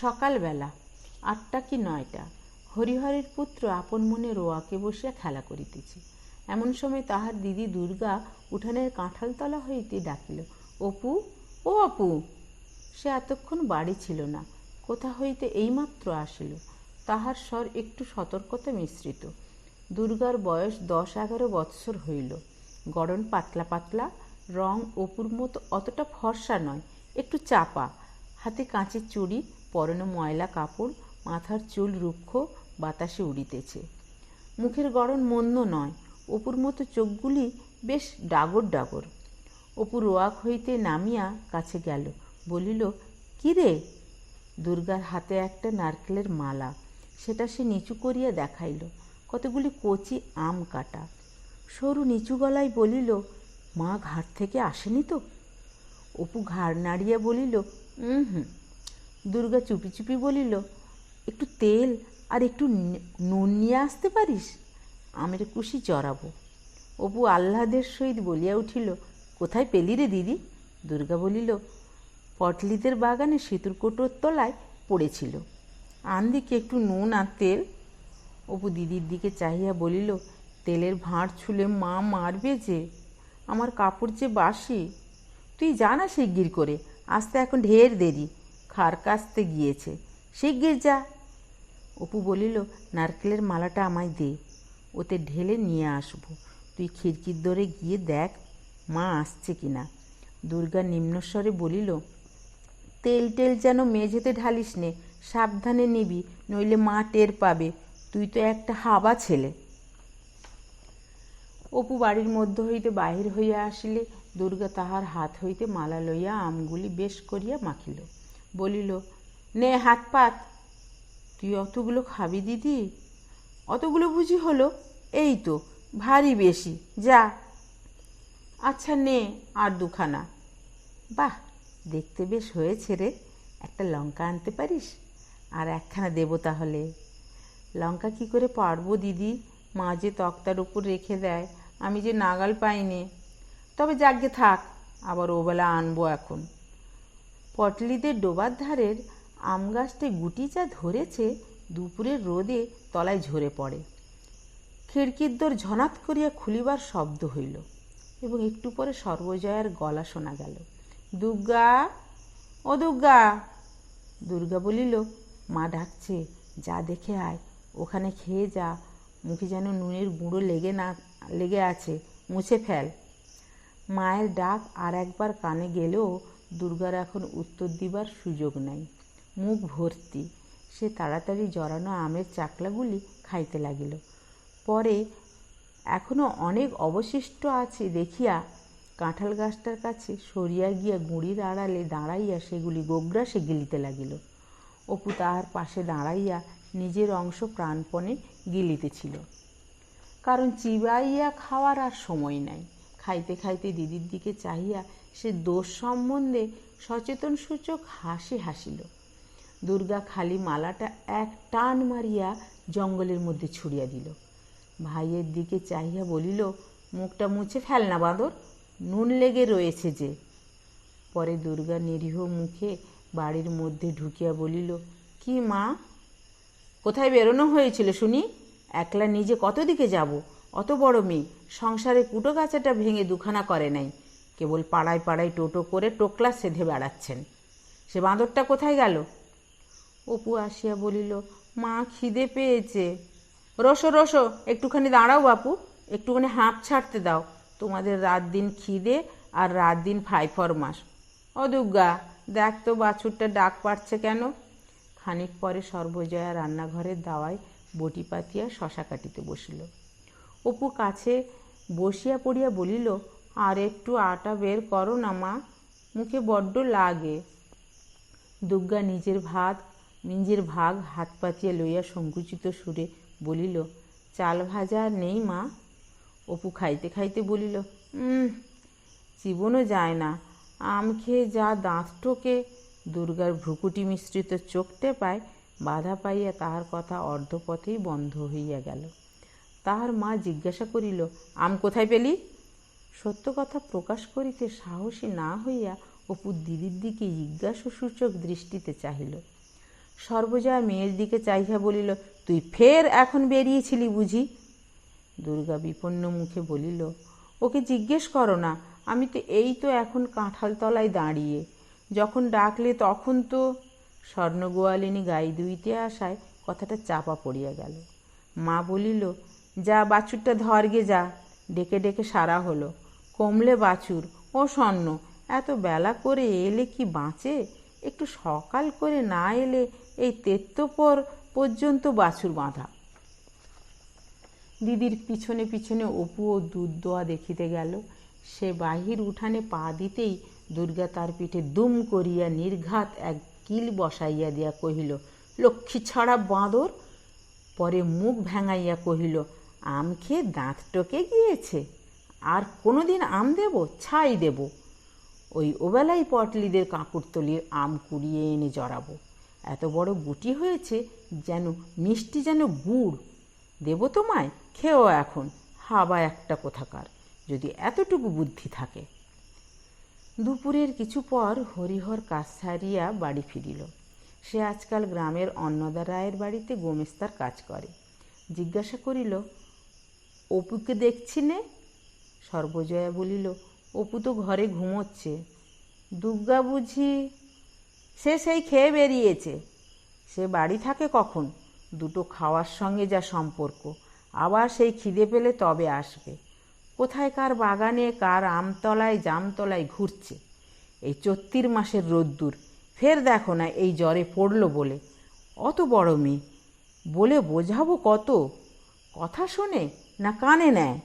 সকালবেলা আটটা কি নয়টা, হরিহরের পুত্র আপন মনে রোয়াকে বসিয়া খেলা করিতেছে। এমন সময় তাহার দিদি দুর্গা উঠানের কাঁঠালতলা হইতে ডাকিল, অপু, ও অপু, সে এতক্ষণ বাড়ি ছিল না, কোথা হইতে এইমাত্র আসিল? তাহার স্বর একটু সতর্কতা মিশ্রিত। দুর্গার বয়স দশ এগারো বৎসর হইল। গড়ন পাতলা পাতলা, রং অপুর মতো অতটা ফর্সা নয়, একটু চাপা হাতে কাঁচের চুড়ি, পরনে ময়লা কাপড়, মাথার চুল রুক্ষ, বাতাসে উড়িতেছে। মুখের গড়ন মন্দ নয়, অপুর মতো চোখগুলি বেশ ডাগর ডাগর। অপু রোয়াক হইতে নামিয়া কাছে গেল, বলিল, কি রে? দুর্গার হাতে একটা নারকেলের মালা, সেটা সে নিচু করিয়া দেখাইল, কতগুলি কচি আম কাটা। সরু নিচু গলায় বলিল, মা ঘাট থেকে আসেনি তো? অপু ঘাড় নাড়িয়া বলিল হুম দুর্গা চুপি চুপি বলিল, একটু তেল আর একটু নুন নিয়ে আসতে পারিস? আমের কুশি চড়াবো। অপু আহ্লাদের সহিত বলিয়া উঠিল, কোথায় পেলি রে দিদি? দুর্গা বলিল, পটলিদের বাগানে সেতুর কোটোর তলায় পড়েছিল। আনদিকে একটু নুন আর তেল। অপু দিদির দিকে চাহিয়া বলিল, তেলের ভাঁড় ছুলে মা মারবে যে, আমার কাপড় যে বাসি। তুই জানা শিগগির করে আসতে এখন ঢের দেরি। খার কাচতে গিয়েছে। শিগগির যা। অপু বলিল, নারকেলের মালাটা আমায় দে। ওতে ঢেলে নিয়ে আসব। তুই খিড়কির দরে গিয়ে দেখ, মা আসছে কি না দুর্গা নিম্নস্বরে বলিল, তেল টেল যেন মেঝেতে ঢালিস নে, সাবধানে নিবি, নইলে মা টের পাবে। তুই তো একটা হাবা ছেলে। অপু বাড়ির মধ্য হইতে বাহির হইয়া আসিলে দুর্গা তাহার হাত হইতে মালা লইয়া আমগুলি বেশ করিয়া মাখিল। বলিল, নে হাত পাত। তুই অতগুলো খাবি দিদি? অতগুলো বুঝি হলো? এই তো, ভারী বেশি, যা। আচ্ছা নে, আর দুখানা। বাহ, দেখতে বেশ হয়েছে রে। একটা লঙ্কা আনতে পারিস? আর একখানা দেবো তাহলে। লঙ্কা কি করে পারব দিদি? মা যে তক্তার উপর রেখে দেয়, আমি যে নাগাল পাইনি। তবে যাগ্যে থাক, আবার ওবেলা আনব এখন। পটলিদের ডোবার ধারের আম গাছটি গুটি যা ধরেছে, দুপুরের রোদে তলায় ঝরে পড়ে। খিড়কির দোর ঝনাত করিয়া খুলিবার শব্দ হইল, এবং একটু পরে সর্বজয়ার গলা শোনা গেল, দুর্গা, ও দুর্গা! দুর্গা বলিল, মা ডাকছে, যা দেখে আয়, ওখানে খেয়ে যা, মুখে যেন নুনের গুঁড়ো লেগে না, লেগে আছে, মুছে ফেল। মায়ের ডাক আর একবার কানে গেলেও দুর্গার এখন উত্তর দিবার সুযোগ নাই। মুখ ভর্তি। সে তাড়াতাড়ি জড়ানো আমের চাকলাগুলি খাইতে লাগিল। পরে, এখনও অনেক অবশিষ্ট আছে দেখিয়া কাঁঠাল গাছটার কাছে সরিয়া গিয়া গুঁড়ির আড়ালে দাঁড়াইয়া সেগুলি গোগ্রাসে গিলিতে লাগিল। অপু তাহার পাশে দাঁড়াইয়া নিজের অংশ প্রাণপণে গিলিতেছিল। কারণ চিবাইয়া খাওয়ার আর সময় নাই। খাইতে খাইতে দিদির দিকে চাহিয়া সে দোষ সম্বন্ধে সচেতন সূচক হাসি হাসিল। দুর্গা খালি মালাটা এক টান মারিয়া জঙ্গলের মধ্যে ছুড়িয়া দিল। ভাইয়ের দিকে চাহিয়া বলিল, মুখটা মুছে ফেল না বাঁদর, নুন লেগে রয়েছে যে। পরে দুর্গা নিরীহ মুখে বাড়ির মধ্যে ঢুকিয়া বলিল, কি মা, কোথায় বেরোনো হয়েছিল শুনি? একলা নিজে কত দিকে যাব? অত বড় মেয়ে। সংসারে কুটো গাছাটা ভেঙে দুখানা করে নাই। কেবল পাড়ায় পাড়ায় টোটো করে টোকলা সেধে বেড়াচ্ছেন। সে বাঁদরটা কোথায় গেল? অপু আসিয়া বলিল, মা খিদে পেয়েছে। রসো রসো, একটুখানি দাঁড়াও বাপু, একটুখানি হাঁপ ছাড়তে দাও। তোমাদের রাত দিন খিদে আর রাত দিন ফাই ফরমাস ও দুর্গা দেখ তো বাছুরটা ডাক পাচ্ছে কেন? খানিক পরে সর্বজয়া রান্নাঘরের দাওয়ায় বটি পাতিয়া শশা কাটিতে বসিল। অপু কাছে বসিয়া পড়িয়া বলিল, আর একটু আটা বের করো না মা, মুখে বড্ড লাগে। দুর্গা নিজের ভাত, নিজের ভাগ হাত পাতিয়া লইয়া সংকুচিত সুরে বলিল, চাল ভাজা নেই মা? অপু খাইতে খাইতে বলিল জীবনও যায় না। আম খেয়ে যা দাঁত টোকে দুর্গার ভ্রুকুটি মিশ্রিত চোখটে পায়, বাধা পাইয়া তাহার কথা অর্ধপথেই বন্ধ হইয়া গেল। তাহার মা জিজ্ঞাসা করিল, আম কোথায় পেলি? সত্য কথা প্রকাশ করিতে সাহসী না হইয়া অপু দিদির দিকে জিজ্ঞাসূচক দৃষ্টিতে চাহিল। সর্বজয়া মেয়ের দিকে চাহিয়া বলিল, তুই ফের এখন বেরিয়েছিলি বুঝি? দুর্গা বিপন্ন মুখে বলিল, ওকে জিজ্ঞেস করো না, আমি তো এই তো এখন কাঁঠাল তলায় দাঁড়িয়ে। যখন ডাকলে তখন তো স্বর্ণগোয়ালিনী গাই দুইতে আসায় কথাটা চাপা পড়িয়া গেল। মা বলিল যা বাছুরটা ধরগে যা। ডেকে ডেকে সারা হলো। কমলে বাছুর, ও স্বর্ণ, এত বেলা করে এলে কি বাঁচে? একটু সকাল করে না এলে এই তেত্তপর পর্যন্ত বাছুর বাঁধা। দিদির পিছনে পিছনে অপু ও দুধ দোয়া দেখিতে গেল। সে বাহির উঠানে পা দিতেই দুর্গা তার পিঠে দুম করিয়া নির্ঘাত এক কিল বসাইয়া দিয়া কহিল, লক্ষ্মী ছাড়া বাঁদর? পরে মুখ ভেঙাইয়া কহিল আম খেয়ে দাঁত টকে গিয়েছে। আর কোনোদিন আম দেব, ছাই দেব। ওই ওবেলাই পটলিদের কাঁকুরতলির আম কুড়িয়ে এনে জড়াবো। এত বড় গুটি হয়েছে যেন মিষ্টি যেন গুড়। দেবো তোমায়, খেও এখন, হাবা একটা কোথাকার, যদি এতটুকু বুদ্ধি থাকে। দুপুরের কিছু পর হরিহর কাজ সারিয়া বাড়ি ফিরিল। সে আজকাল গ্রামের অন্নদা রায়ের বাড়িতে গোমেস্তার কাজ করে। জিজ্ঞাসা করিল অপুকে দেখছি নে? সর্বজয়া বলিল, অপু তো ঘরে ঘুমোচ্ছে। দুর্গা বুঝি সে সেই খেয়ে বেরিয়েছে। সে বাড়ি থাকে কখন? দুটো খাওয়ার সঙ্গে যা সম্পর্ক। আবার সেই খিদে পেলে তবে আসবে। কোথায় কার বাগানে, কার আমতলায়, জামতলায় ঘুরছে? এই চত্তির মাসের রোদ্দুর, ফের দেখো না এই জ্বরে পড়ল বলে। অত বড় মেয়ে, বলে বোঝাবো কত? কথা শোনে না কানে নেয়